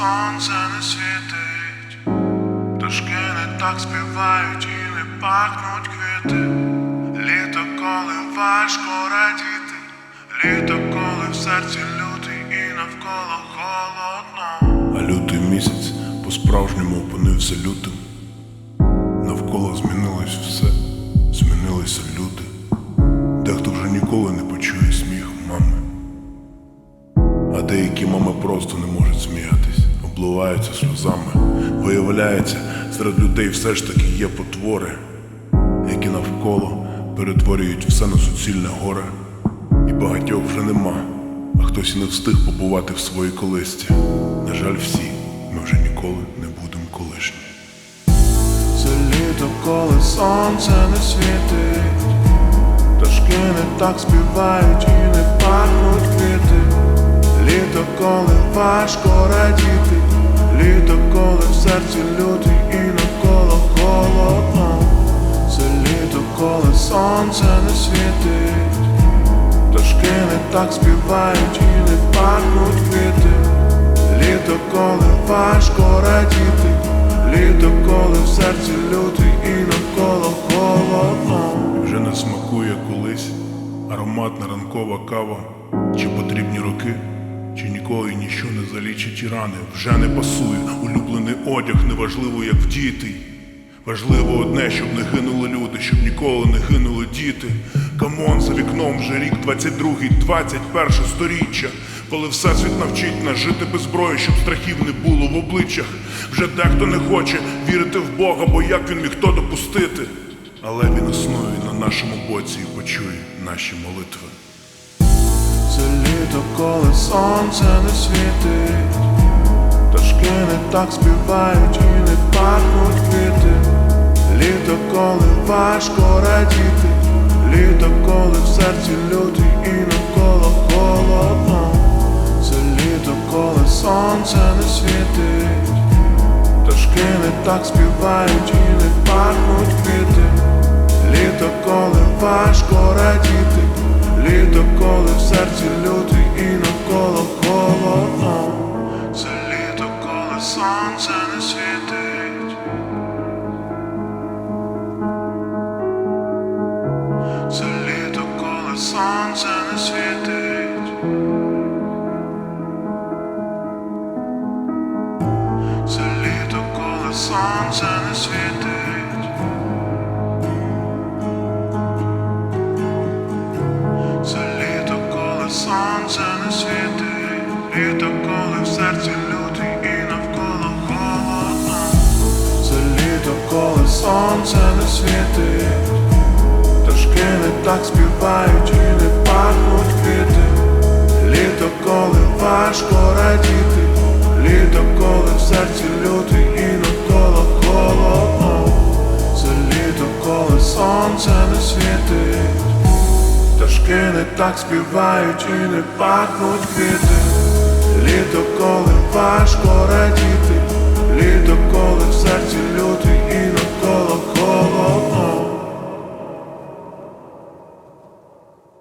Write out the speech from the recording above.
сонце не світить, пташки не так співають і не пахнуть квіти. Літо, коли важко радіти, літо, коли в серці лютий і навколо холодно. А лютий місяць по-справжньому опинився лютим. Навколо змінилось все, змінилися люди. Дехто вже ніколи не почує сміх мами. А деякі мами просто не можуть сміятись, обливаються сльозами. Виявляється, серед людей все ж таки є потвори, які навколо перетворюють все на суцільне горе. І багатьох вже нема, а хтось і не встиг побувати в своїй колисці. На жаль, всі ми вже ніколи не будемо колишні. Це літо, коли сонце не світить, пташки не так співають і не пахнуть квіти. Літо, коли важко радіти, сонце не світить, пташки не так співають і не пахнуть квіти. Літо, коли важко радіти, літо, коли в серці лютий і навколо холодно. Вже не смакує колись ароматна ранкова кава, чи потрібні роки, чи ніколи ніщо не залічить і рани. Вже не пасує улюблений одяг, неважливо, як вдіти. Важливо одне, щоб не гинули люди, щоб ніколи не гинули діти. Камон, за вікном вже рік 22-й, 21 сторіччя. Коли всесвіт навчить нас жити без зброї, щоб страхів не було в обличчях. Вже дехто не хоче вірити в Бога, бо як він міг то допустити. Але він існує на нашому боці і почує наші молитви. Це літо, коли сонце не світить, пташки не так співають і не коли важко радіти, літо, коли в серці лютий і навколо холодно. Це літо, коли сонце не світить, пташки не так співають і не пахнуть квіти. Літо, коли важко радіти, літо, коли в серці лютий і навколо холодно. Це літо, коли сонце не світить. Сонце не світить. Це літо, коли сонце не світить. Це літо, коли сонце не світить, літо, коли в серці лютий і навколо холодно. Це літо, коли сонце не світить, так співають і не пахнуть квіти. Літо, коли важко радіти, літо, коли в серці лютий і навколо холодно. Це літо, коли сонце не світить. Пташки не так співають і не пахнуть квіти. Літо, коли важко радіти,